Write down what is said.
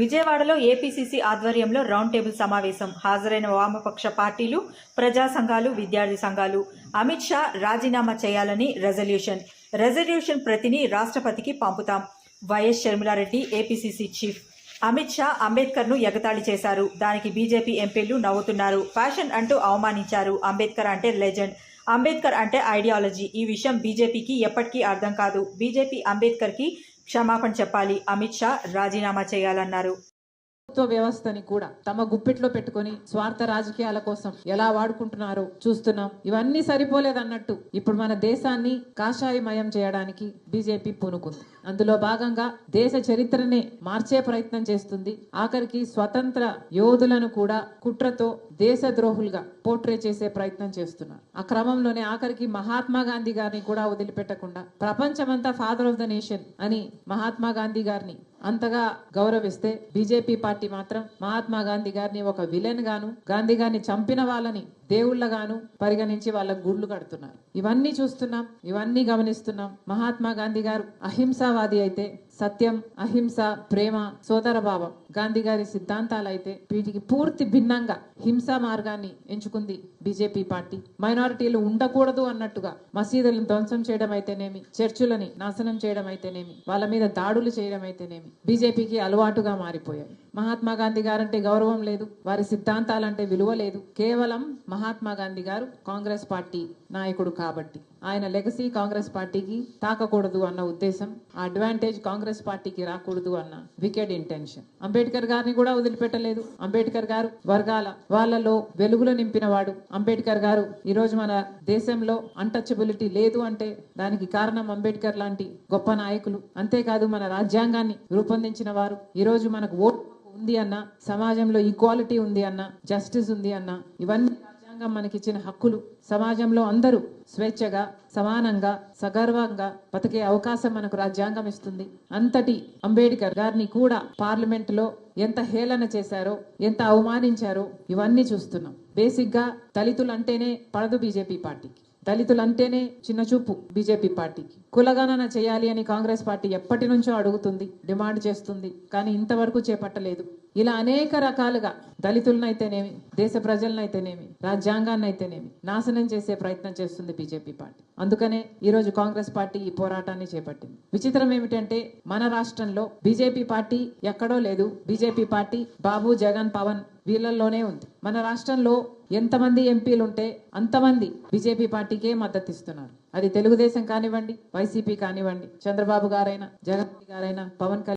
విజయవాడలో ఏపీసీసీ ఆధ్వర్యంలో round table సమావేశం హాజరైన వామపక్ష పార్టీలు ప్రజా సంఘాలు విద్యార్థి సంఘాలు. అమిత్ షా రాజీనామా చేయాలని రెజల్యూషన్. రెజల్యూషన్ ప్రతిని రాష్ట్రపతికి పంపుతాం. YS Sharmila Reddy APCC chief. Amit Shah అంబేద్కర్ను ఎగతాళి చేశారు. దానికి బీజేపీ ఎంపీలు నవ్వుతున్నారు. ఫ్యాషన్ అంటూ అవమానించారు. అంబేద్కర్ అంటే లెజెండ్. అంబేద్కర్ అంటే ఐడియాలజీ. ఈ విషయం బీజేపీకి ఎప్పటికీ అర్థం కాదు. బీజేపీ అంబేద్కర్కి క్షమాపణ చెప్పాలి. అమిత్ షా రాజీనామా చేయాలన్నారు. ప్రభుత్వ వ్యవస్థని కూడా తమ గుప్పిట్లో పెట్టుకొని స్వార్థ రాజకీయాల కోసం ఎలా వాడుకుంటున్నారో చూస్తున్నాం. ఇవన్నీ సరిపోలేదన్నట్టు ఇప్పుడు మన దేశాన్ని కాషాయమయం చేయడానికి బీజేపీ పూనుకుంది. అందులో భాగంగా దేశ చరిత్రనే మార్చే ప్రయత్నం చేస్తుంది. ఆఖరికి స్వతంత్ర యోధులను కూడా కుట్రతో దేశ ద్రోహులుగా పోర్ట్రే చేసే ప్రయత్నం చేస్తున్నారు. ఆ క్రమంలోనే ఆఖరికి మహాత్మా గాంధీ గారిని కూడా వదిలిపెట్టకుండా ప్రపంచమంతా ఫాదర్ ఆఫ్ ద నేషన్ అని మహాత్మా గాంధీ గారిని అంతగా గౌరవిస్తే బీజేపీ పార్టీ మాత్రం మహాత్మా గాంధీ గారిని ఒక విలన్ గాను గాంధీ గారిని చంపిన వాళ్ళని దేవుళ్ళగాను పరిగణించి వాళ్ళ గుళ్ళు కడుతున్నారు. ఇవన్నీ చూస్తున్నాం ఇవన్నీ గమనిస్తున్నాం. మహాత్మా గాంధీ గారు అహింసావాది అయితే సత్యం అహింస ప్రేమ సోదరభావం గాంధీ గారి సిద్ధాంతాలు అయితే వీటికి పూర్తి భిన్నంగా హింసా మార్గాన్ని ఎంచుకుంది బీజేపీ పార్టీ. మైనారిటీలు ఉండకూడదు అన్నట్టుగా మసీదులను ధ్వంసం చేయడం అయితేనేమి చర్చులని నాశనం చేయడం అయితేనేమి వాళ్ళ మీద దాడులు చేయడం అయితేనేమి బీజేపీకి అలవాటుగా మారిపోయాయి. మహాత్మా గాంధీ గారంటే గౌరవం లేదు. వారి సిద్ధాంతాలంటే విలువ లేదు. కేవలం మహాత్మా గాంధీ గారు కాంగ్రెస్ పార్టీ నాయకుడు కాబట్టి. ఆయన లెగసీ కాంగ్రెస్ పార్టీకి తాకకూడదు అన్న ఉద్దేశం ఆ అడ్వాంటేజ్ కాంగ్రెస్ పార్టీకి రాకూడదు అన్న వికెడ్ ఇంటెన్షన్. అంబేద్కర్ గారిని కూడా వదిలిపెట్టలేదు. అంబేద్కర్ గారు వర్గాల వాళ్ళలో వెలుగులు నింపిన వాడు అంబేద్కర్ గారు ఈ రోజు మన దేశంలో అన్టచబిలిటీ లేదు అంటే దానికి కారణం అంబేద్కర్ లాంటి గొప్ప నాయకులు. అంతేకాదు మన రాజ్యాంగాన్ని రూపొందించిన వారు. ఈ రోజు మనకు ఓటు ఉంది అన్న సమాజంలో ఈక్వాలిటీ ఉంది అన్న జస్టిస్ ఉంది అన్న ఇవన్నీ రాజ్యాంగం మనకిచ్చిన హక్కులు సమాజంలో అందరూ స్వేచ్ఛగా సమానంగా సగర్వంగా బతికే అవకాశం మనకు రాజ్యాంగం ఇస్తుంది. అంతటి అంబేద్కర్ గారిని కూడా పార్లమెంట్లో ఎంత హేళన చేశారో ఎంత అవమానించారో ఇవన్నీ చూస్తున్నాం. బేసిక్గా దళితులు అంటేనే పడదు బీజేపీ పార్టీకి. దళితులు అంటేనే చిన్న చూపు బీజేపీ పార్టీకి. కులగణన చేయాలి అని కాంగ్రెస్ పార్టీ ఎప్పటి నుంచో అడుగుతుంది డిమాండ్ చేస్తుంది కానీ ఇంతవరకు చేపట్టలేదు. ఇలా అనేక రకాలుగా దళితులనైతేనేమి దేశ ప్రజలనైతేనేమి రాజ్యాంగాన్ని అయితేనేమి నాశనం చేసే ప్రయత్నం చేస్తుంది బీజేపీ పార్టీ. అందుకనే ఈరోజు కాంగ్రెస్ పార్టీ ఈ పోరాటాన్ని చేపట్టింది. విచిత్రం ఏమిటంటే మన రాష్ట్రంలో బీజేపీ పార్టీ ఎక్కడో లేదు. బీజేపీ పార్టీ బాబు జగన్ పవన్ వీళ్ళల్లోనే ఉంది. మన రాష్ట్రంలో ఎంతమంది ఎంపీలు ఉంటే అంతమంది బీజేపీ పార్టీకే మద్దతు ఇస్తున్నారు అది తెలుగుదేశం కానివ్వండి వైసీపీ కానివ్వండి చంద్రబాబు గారైనా జగన్ గారైనా పవన్ కళ్యాణ్